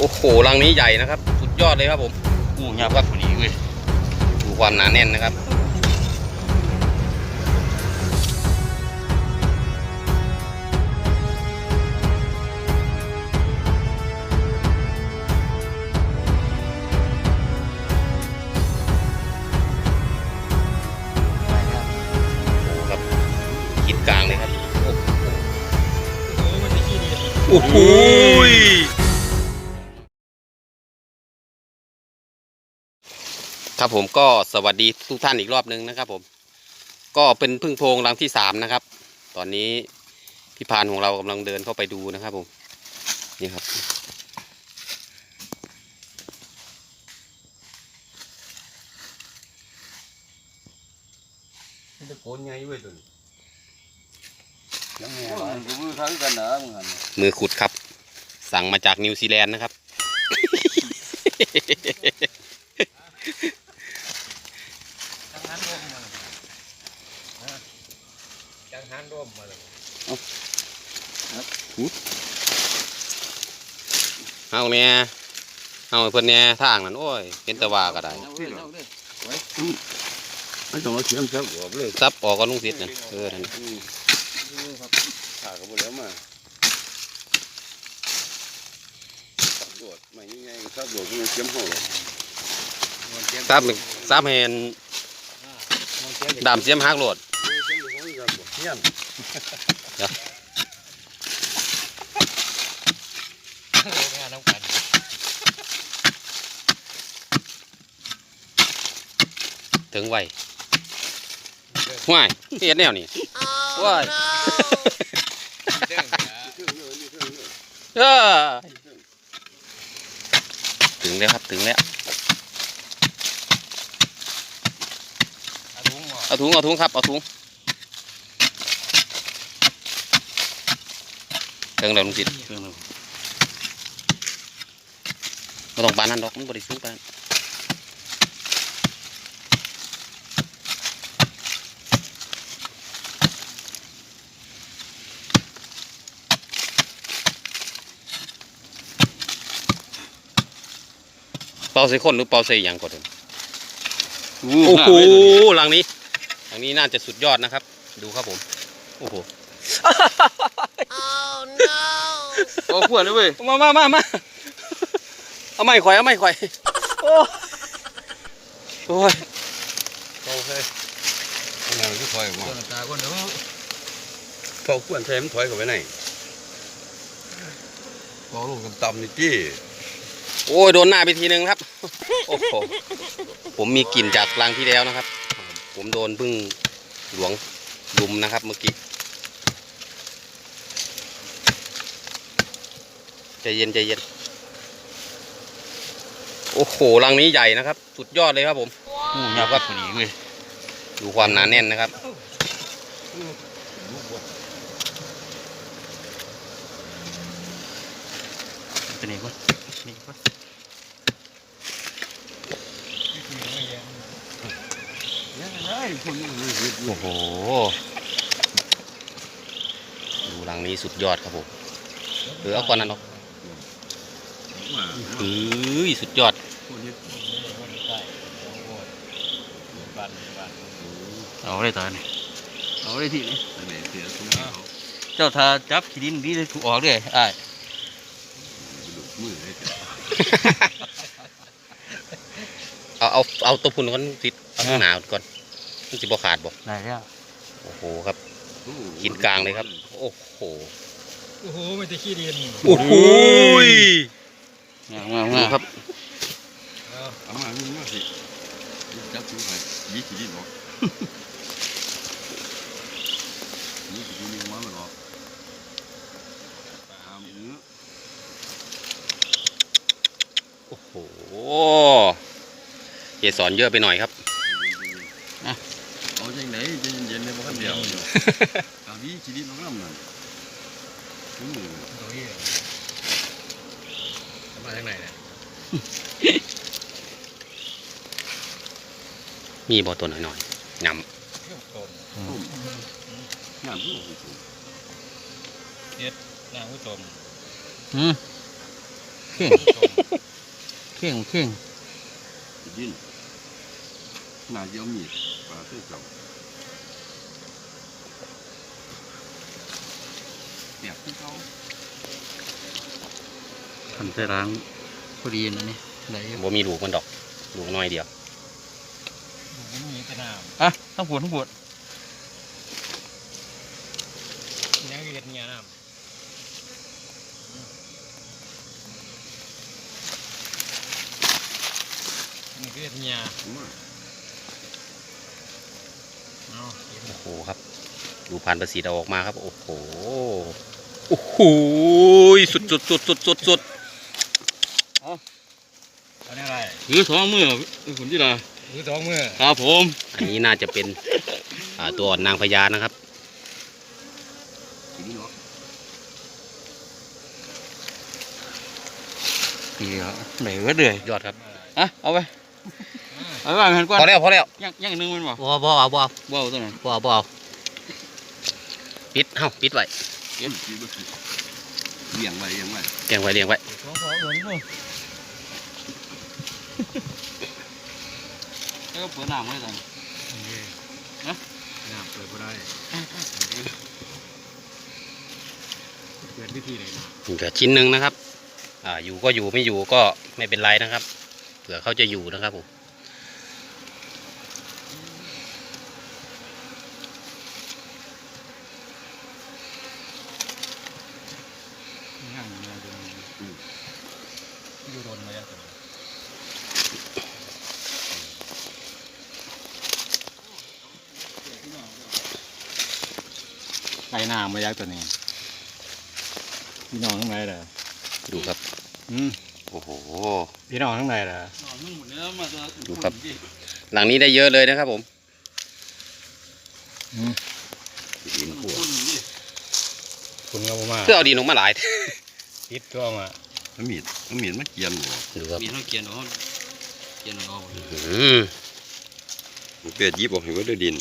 โอ้โหรังนี้ใหญ่นะครับ สุดยอดเลยครับผมกูเงียบครับคนนี้เว้ยดูความหนาแน่นนะครับโอ้โหครับขีดกลางเลยครับ โอ้โห ครับผมก็สวัสดีทุกท่านอีกรอบนึงนะครับ ผม ก็เป็นพึ่งโพรงรังที่สามนะครับ ตอนนี้พี่พานของเรากำลังเดินเข้าไปดูนะครับ ผมนี่ครับมันจะโกนไงเว้ยตัวนี้ยังไงกูมือเขากันนะมึงหันมือขุดครับ สั่งมาจากนิวซีแลนด์นะครับ จังหันร่มมา จังหันร่มมาเลยเอาเนี่ยเอาให้เพื่อนเนี่ยทางนั้นโอ้ยเป็นตะว่าก็ได้ไม่ต้องมาเสียมซับออกเลยซับออกก็ลุงสิทธิ์นะเออนั่นขาก็บ่แล้วมาซับโดดไม่ยังไงซับโดดกูเสียมห่อเลยซับซับเห็นดามเสียมหักโหลด เนี่ยงานน้ำกันถึงไวห่วยเฮ็ดแนวนี่ว้ายเรื่องเนี่ยเออถึงแล้วครับถึงแล้วอาถุงหมอเอาถุงเอาถุง ครับเอาถุงถึงแล้วลุงสิทธิ์ไม่ต้องปานนั้นดอกมันบริสุทธิ์ปานเป่าใส่คนหรือเป่าใส่หยังก่อนเถอะโอ้โหหลังนี้หลังนี้น่าจะสุดยอดนะครับ ดูครับผม โอ้โห โอ้ขวดเลยเว้ยมามามามาเอาไม่ข่อย เอาไม่ข่อย โอ้โอ้ยเขาเคยงานที่ถอยออกมาตัวตาคนเดียวเขาขวดใช้มันถอยเข้าไปไหนเขาลงกันต่ำนี่จี้โอ้ยโดนหน้าไปทีนึงครับ โอ้โห ผมมีกลิ่นจากรังที่แล้วนะครับ ผมโดนพึ่งหลวงลุมนะครับเมื่อกี้ ใจเย็นใจเย็น โอ้โหรังนี้ใหญ่นะครับ สุดยอดเลยครับผมกูเงียบครับคนนี้เว้ยดูความหนาแน่นนะครับเป็นไงวะนี่วะโอ้โห ดูรังนี้สุดยอดครับผมเออเอาก่อนนั้นเนาะ เฮ้ยสุดยอดเอาได้ตาเนี่ยเอาได้ที่นี่เจ้าทาจับขี้ดินดีเลยถูกออกเลยอ้ายเอาเอาเอาตัวพุ่นก่อนติดเอาข้างหนาก่อนมันจะบ่ขาดบ่ได้แล้วโอ้โหครับกินกลางเลยครับ โอ้โห โอ้โหไม่ได้ขี้ดินโอ้โห งามงามดูงามครับเอาเอามามึงมาสิจับถือไปยี่สิบบอกยี่สิบนี่มาไม่หรอกตามเนื้อโอ้โหเกสรเยอะไปหน่อยครับเอาจังไหนจะเย็นๆในบ้านเดียวอยู่ตามยี่สิบน้องน้ำนั่นอื มตัวนี้มาทางไหนเนี่ยมีบ่ตัวหน่อยๆงำต้นงามที่สุดนางผู้ชมอืมผู้ชมเข่งเข่งขี้ดินหน้าเยี่ยวมีดปลาเส้นเจ้าเปียกที่เขา ทำใส่ล้างพอดีนะนี่ไหนบ่มีลูกมันดอกลูกน้อยเดียวมันมีแต่น้อะทั้งปวดทั้งปวดำยังเห็ดเงี้ยน้ำนี่คือเห็ดเงี้ยผมว่าเอาเห็ดโอ้โหครับ ดูพันธุ์ประสีเอาออกมาครับ โอ้โห โอ้โห สุดสุดสุดสุดสุดสุด อันนี้อะไรถือสองมือคุณที่ละคือสองมือครับผม อันนี้น่าจะเป็นอ่าตัวอ่อนนางพญานะครับขี้ดินหรอกนี่ครับไหนก็เดือยยอดครับอะเอาไปเอาไปวางหันก่อนพอแล้วพอแล้วยังยังหนึงมันบ่บ่บ่เอาบ่เอาว้าวตัวนั้นบ่เอาบ่เอาปิดเฮ้าปิดไว้เอ็มขี้บ่ขี้เลี้ยงไว้เลี้ยงไว้เลี้ยงไว้เลี้ยงไว้ สองสองเหมือน กันแล้วก็เปิดน้ำไว้ตอนนะน้ำเปิดก็ได้ เปิดวิธีไหนนะเหลือชิ้นหนึ่งนะครับ อ่า อยู่ก็อยู่ไม่อยู่ก็ไม่เป็นไรนะครับ เผื่อเขาจะอยู่นะครับผม ย่างอยู่ในเดือน อยู่โดนมาแล้วตัวนี้ ไก่น้ำมายักตัวนี้พี่น้องข้างในเหรอดูครับ อืมโอ้โห พี่น้องข้างในเหรอนอนทั้งหมดแล้วมาจะดูครับ หลังนี้ได้เยอะเลยนะครับผมขี้ดินพวกคุณก็บ่มาเพื่อเอาดินลงมาหลายติดตัวมาน้ำมีดน้ำมีดมาเกียนหัวดูครับมีเขาเกียนเอาเกียนเอาอืมมันเป็ดยิบออกให้ว่าด้วยดิน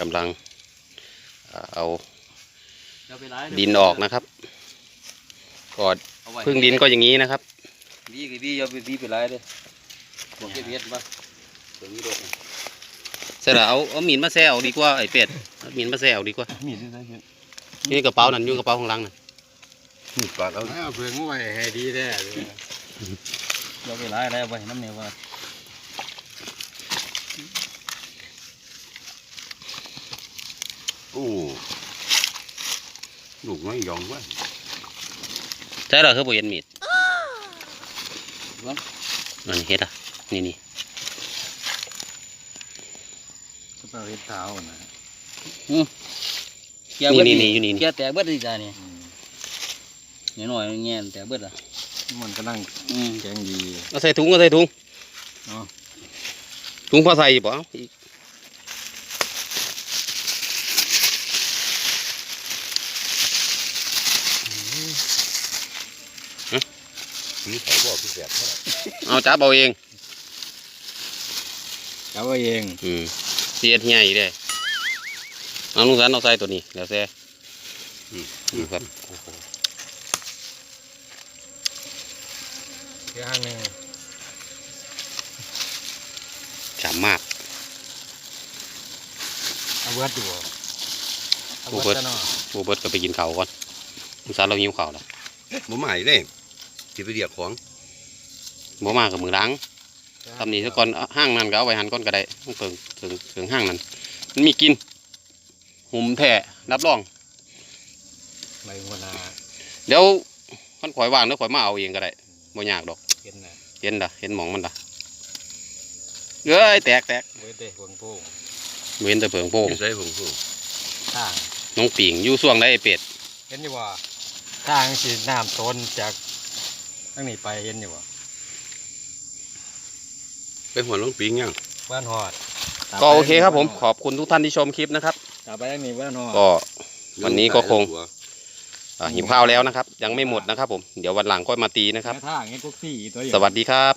กำลังอ่าเอาจะไปไล่ดินออกนะครับก็พึ่งดินก็อย่างนี้นะครับดีกับดีอย่าไปดีไปไล่เด้บอกเก็บเห็ดมาตรงนี้โดดเสร็จแล้วเอาเอามีนมาแซวดีกว่าไอ้เป็ดเอามีนมาแซวดีกว่ามีดที่ไหนเห็ดนี่กระเป๋านั่นอยู่กระเป๋าข้างหล่างนั่นมีดปาดเอาเอาเพื่อนไว้ให้ดีแท้เลยอย่าไปไล่แล้วไปน้ำเนี่ยว่า โอ้ ลูกน้อยยองเว่าใช่เหรอคือโบเย็นมีดนั่นเฮ็ดอะ นี่นี่สเปาเห็ดเท้านะเกียร์เบิดนี่นี่อยู่นี่เกียร์แตกเบิดดีจ้านี่เนี่ยหน่อยเงี้ยแตกเบิดอะมันกำลังอืมแกงดีเอาใส่ถุงเอาใส่ถุงเอาถุงพอใส่ป่ะอีก นี่เขาบอกพี่แสบเท่าไหร่เอาจับเอาเองเอาไว้เองอืมเสียดใหญ่เลยเอาลุงสันเอาใส่ตัวนี้เดี๋ยวแซ่อืมดูครับโอ้โหเดี๋ยวห้างหนึ่งฉ่ำมากเอาเบิร์ดดูเอาเอาเบิเบิดร์ดซะเนาะโบเบิร์ตก็ไปกินข้าวก่อนลุงสันเราหิวข้าวแล้วบ่ใหม่เลย ที่ไปเรียกของบ่มากับมือล้างทำนี่ซะก่อนเอาห้างนั่นก็เอาไว้หันก่อนก็ได้ต้องเติงถึงถึงห้างนั้นมันมีกินหุ่มแท้รับรองใบหัวนาเดี๋ยวขันข่อยว่างแล้วข่อยมาเอาเองก็ได้บ่ยากดอกเห็นนะเห็นดะเห็นหมองมันดะเอ้ยแตกแตกเบิร์ดเด้หวงโป้งเว้นแต่เผิงโป่งอยู่ใส่ผงผู้ทางน้องปิ่งอยู่ส่วงได้ไอ้เป็ดเห็นอยู่ว่าทางสีน้ำต้นจาก ทั้งนี้ไปเห็นอยู่ว่าไปหัวลงปิงยังบ้านหอดก็โอเคครับผมขอบคุณทุกท่านที่ชมคลิปนะครับกลับไปทางนี้บ้านหอดก็วันนี้ก็คงอ่าหิวข้าวแล้วนะครับ ยังไม่หมดนะครับผมเดี๋ยววันหลังค่อยมาตีนะครับแนวทางเห็นพวกสี่ตัวอย่างสวัสดีครับ